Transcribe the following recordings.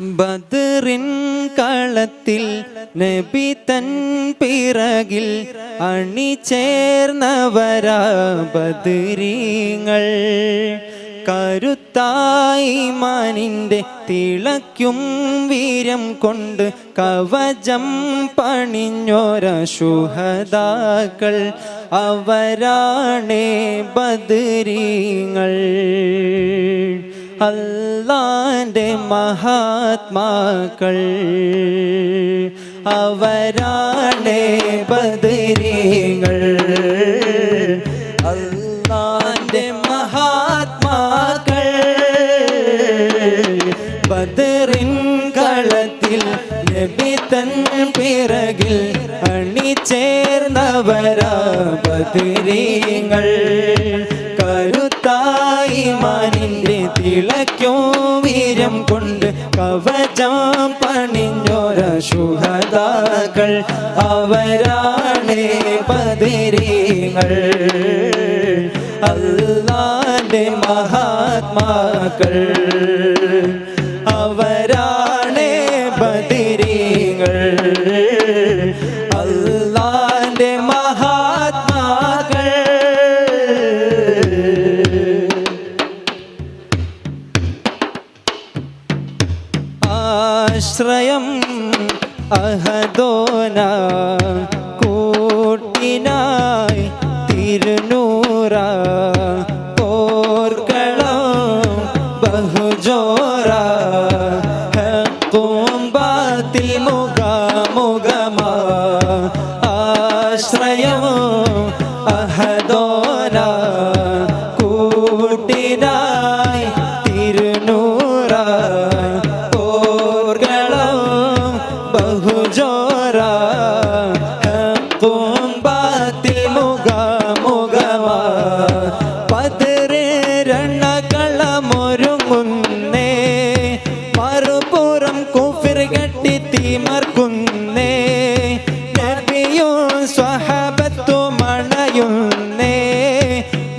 ബദറിൻ കളത്തിൽ നബി തൻ പിറകിൽ അണിചേർന്നവരാ ബദരീങ്ങൾ. കരുത്തായി മാനിന്റെ തിളയ്ക്കും വീരം കൊണ്ട് കവചം പണിഞ്ഞോര ശുഹദാക്കൾ. അവരാണേ ബദരീങ്ങൾ. അല്ലാന്റെ മഹാത്മാക്കൾ അവരാണ് ബദരീങ്ങൾ. അല്ലാന്റെ മഹാത്മാക്കൾ ബദറിൻ കളത്തിൽ നബി പിറകിൽ അണിചേർന്നവരാ ബദരീങ്ങൾ. കരുത്തായി തിളക്കോ വീരം കൊണ്ട് കവചം പണിഞ്ഞോര ശുഹതാക്കൾ അവരാണ് പതിരീങ്ങൾ അല്ലാന്റെ മഹാത്മാക്കൾ. അവരാണേ ആശ്രയം അഹദോന കൂട്ടിനായി തിരുനൂറ പോർക്കളം ബഹുജോറ പൂമ്പാത്തിൽ മുഖമുഖമാ പതിരെ രണകളമൊരുങ്ങുന്നേ. മറുപുറം കുഫിർ കെട്ടി തീമർക്കുന്നേ. നബിയും സ്വഹബത്തും അണയുന്നേ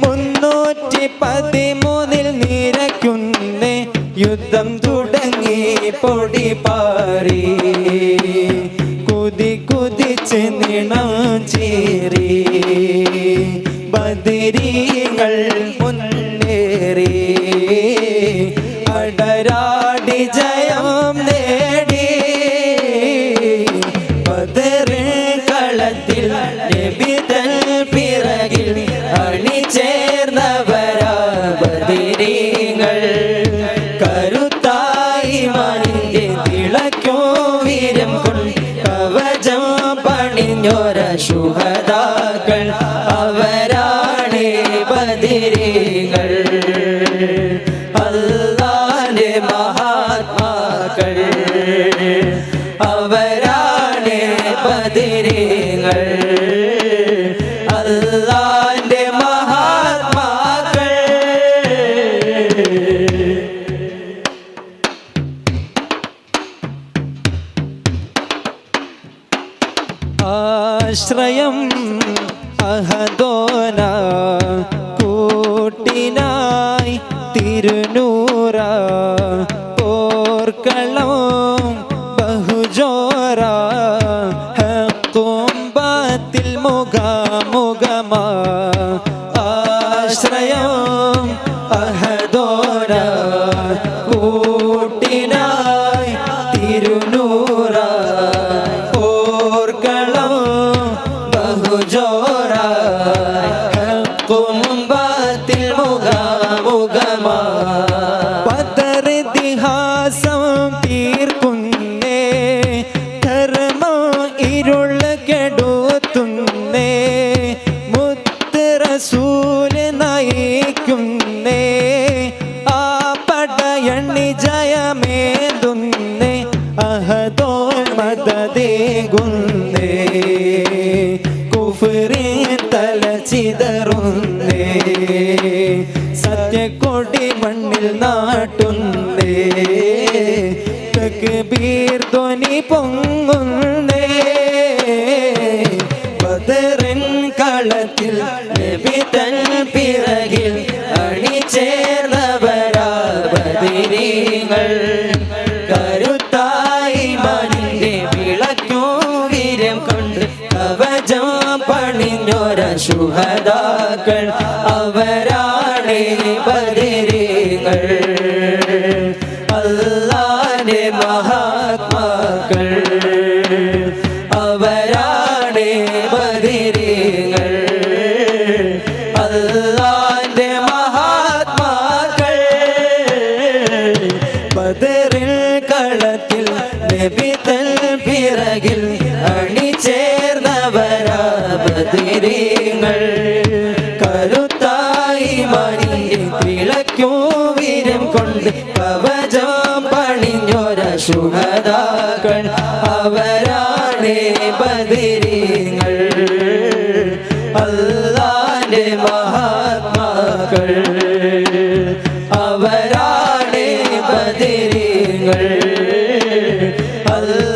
മുന്നൂറ്റി പതിമൂന്നിൽ നിരക്കുന്നേ യുദ്ധം തുടങ്ങി പൊടി പാറി. കുതിച്ച് നിണം ചീറി ബദിരീങ്ങൾ പണിഞ്ഞോര ശുഹദാക്കൾ അവരാണേ ബദിരികൾ. അല്ലാന്റെ മഹാത്മാക്കൾ. അവരാണേ ബദിരീങ്ങൾ. ആശ്രയം അഹദോന കൂട്ടിനായി തിരുനൂറ പോർക്കളം ബഹുജോറ കുംബത്തിൽ മുഖമുഖമാ നയിക്കുന്നേ ആ പടയണ്ണി ജയമേതുന്നേ അഹദോ മദതേകുന്നേ. കുഫറി തല ചിതറുന്നേ. കൊടി മണ്ണിൽ നാട്ടുന്നേ. തക്ബീർ ധ്വനി പൊങ്ങുന്നേ. ശുഹദാക്കൾ അവരാണ് ബദിരീങ്ങൾ അല്ലാന്റെ മഹാത്മാക്കൾ അവരാണ് ബദിരീങ്ങൾ അല്ലാന്റെ ബദിരീങ്ങൾ കരുത്തായി മണിയെ വിളക്കും വീരം കൊണ്ട് കവചം പണിഞ്ഞൊര ശുഹദാക്കൾ അവരാണ് ബദിരീങ്ങൾ. അല്ലാന്റെ മഹാത്മാക്കൾ. അവരാണ് ബദിരീങ്ങൾ. അല്ല